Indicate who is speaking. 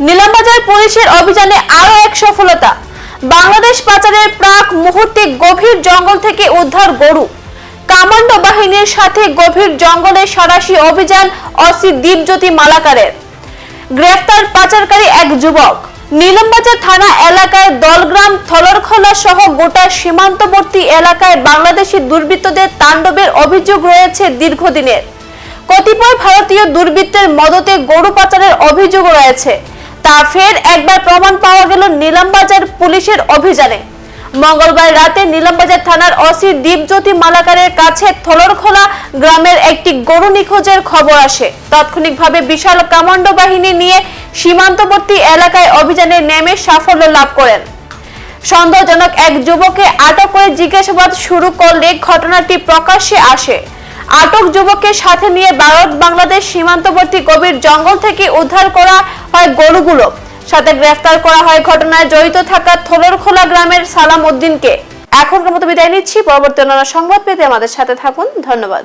Speaker 1: নিলামবাজার পুলিশের অভিযানে আরও এক সফলতা। বাংলাদেশ পাচারের প্রাক মুহূর্তে গভীর জঙ্গল থেকে উদ্ধার গরু। কামান্ডো বাহিনীর সাথে গভীর জঙ্গলে সারাশি অভিযান অসি দীপজ্যোতি মালাকারের। গ্রেফতার পাচারকারী এক যুবক। নীলমবাজার থানা এলাকায় দলগ্রাম থলরখোলা সহ গোটা সীমান্তবর্তী এলাকায় বাংলাদেশি দুর্বৃত্তদের তাণ্ডবের অভিযোগ রয়েছে দীর্ঘদিনের। কতিপয় ভারতীয় দুর্বৃত্তের মদতে গরু পাচারের অভিযোগ রয়েছে। তা ফের একবার প্রমাণ পাওয়া গেল নীলামবাজার পুলিশের অভিযানে। মঙ্গলবার রাতে নীলামবাজার থানার অসি দীপজ্যোতি মালাকারের কাছে থলরখোলা গ্রামের একটি গরু নিখোঁজের খবর আসে। তাৎক্ষণিকভাবে বিশাল কমান্ডো বাহিনী নিয়ে সীমান্তবর্তী এলাকায় অভিযানে নেমে সাফল্য লাভ করেন। সন্দেহজনক এক যুবককে আটক করে জিজ্ঞাসাবাদ শুরু করলে ঘটনাটি প্রকাশ্যে আসে। আটক যুবককে সাথে নিয়ে ভারত বাংলাদেশ সীমান্তবর্তী গভীর জঙ্গল থেকে উদ্ধার করা হয় গরুগুলো। সাথে গ্রেফতার করা হয় ঘটনায় জড়িত থাকা থলরখোলা গ্রামের সালাম উদ্দিনকে। এখনকার মতো বিদায় নিচ্ছি। পরবর্তী অন্যান্য সংবাদ পেতে আমাদের সাথে থাকুন। ধন্যবাদ।